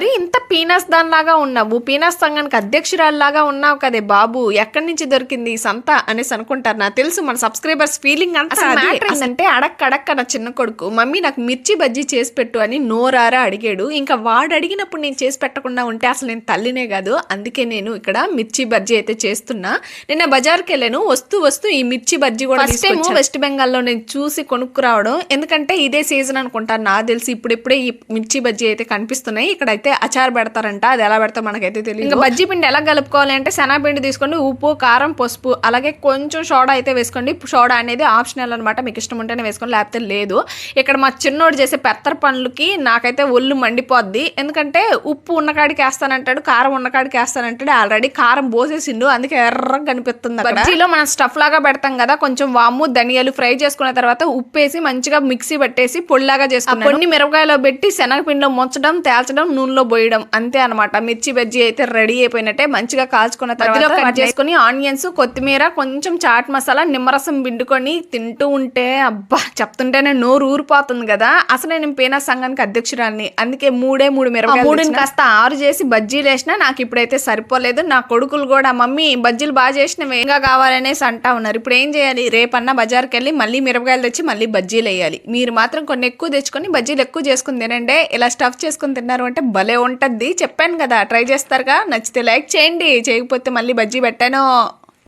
మరి ఇంత పీనస్ దానిలాగా ఉన్నావు. పీనస్ సంఘానికి అధ్యక్షురాల్లాగా ఉన్నావు కదే బాబు. ఎక్కడి నుంచి దొరికింది సంత అనేసి అనుకుంటారు. నాకు తెలుసు మన సబ్స్క్రైబర్స్ ఫీలింగ్ అంతా అంటే అడక్క అడక్క నా చిన్న కొడుకు. మమ్మీ నాకు మిర్చి బజ్జీ చేసి పెట్టు అని నోరారా అడిగాడు. ఇంకా వాడు అడిగినప్పుడు నేను చేసి పెట్టకుండా ఉంటే అసలు నేను తల్లినే కాదు. అందుకే నేను ఇక్కడ మిర్చి బజ్జీ అయితే చేస్తున్నా. నిన్న బజార్కి వెళ్ళాను. వస్తూ వస్తూ ఈ మిర్చి బజ్జీ కూడా ఫస్ట్ టైం వెస్ట్ బెంగాల్లో నేను చూసి కొనుక్కు రావడం ఎందుకంటే ఇదే సీజన్ అనుకుంటాను. నాకు తెలిసి ఇప్పుడిప్పుడే ఈ మిర్చి బజ్జీ అయితే కనిపిస్తున్నాయి. ఇక్కడైతే అచార్ పెడతారంట అది ఎలా పెడతా మనకైతే తెలియదు ఇంకా బజ్జీ పిండి ఎలా కలుపుకోవాలి అంటే శనగపిండి తీసుకోండి ఉప్పు కారం పసుపు అలాగే కొంచెం సోడా అయితే వేసుకోండి. సోడా అనేది ఆప్షనల్ అనమాట మీకు ఇష్టం ఉంటేనే వేసుకోండి లేకపోతే లేదు. ఇక్కడ మా చిన్నోడు చేసే పెత్తర పనులకి నాకైతే ఒళ్ళు మండిపోద్ది. ఎందుకంటే ఉప్పు ఉన్న కాడికి వేస్తానంటాడు కారం ఉన్న కాడికి వేస్తానంటాడు. ఆల్రెడీ కారం పోసేసిండు అందుకే ఎర్రగా కనిపిస్తుంది. బజ్జీలో మనం స్టఫ్ లాగా పెడతాం కదా కొంచెం వాము ధనియాలు ఫ్రై చేసుకున్న తర్వాత ఉప్పు వేసి మంచిగా మిక్సీ పట్టేసి పొడిలాగా చేసుకున్నాను. కొన్ని మిరపకాయలో పెట్టి శనగపిండిలో ముంచడం తేల్చడం నూనెలో పోయడం అంతే అనమాట మిర్చి బజ్జీ అయితే రెడీ అయిపోయినట్టే మంచిగా కాల్చుకున్న తర్వాత కట్ చేసుకుని ఆనియన్స్ కొత్తిమీర కొంచెం చాట్ మసాలా నిమ్మరసం పిండుకొని తింటూ ఉంటే అబ్బా చెప్తుంటేనే నోరు ఊరిపోతుంది కదా. అసలు నేను పేనా సంఘానికి అధ్యక్షురాలిని. అందుకే మూడే మూడు మిరపకాయలు మూడుని కాస్త ఆరు చేసి బజ్జీలు వేసినా నాకు ఇప్పుడైతే సరిపోలేదు. నా కొడుకులు కూడా మమ్మీ బజ్జీలు బాగా చేసినవి ఇంకా కావాలనేసి అంటా ఉన్నారు. ఇప్పుడు ఏం చేయాలి? రేపన్నా బజార్కి వెళ్ళి మళ్ళీ మిరపకాయలు తెచ్చి మళ్ళీ బజ్జీలు వేయాలి. మీరు మాత్రం కొన్ని ఎక్కువ తెచ్చుకొని బజ్జీలు ఎక్కువ చేసుకుని తినండి. ఇలా స్టఫ్ చేసుకుని తిన్నారు అంటే భలే ఉంటది. చెప్పాను కదా ట్రై చేస్తారుగా. నచ్చితే లైక్ చేయండి. చేయకపోతే మళ్ళీ బజ్జీ పెట్టాను.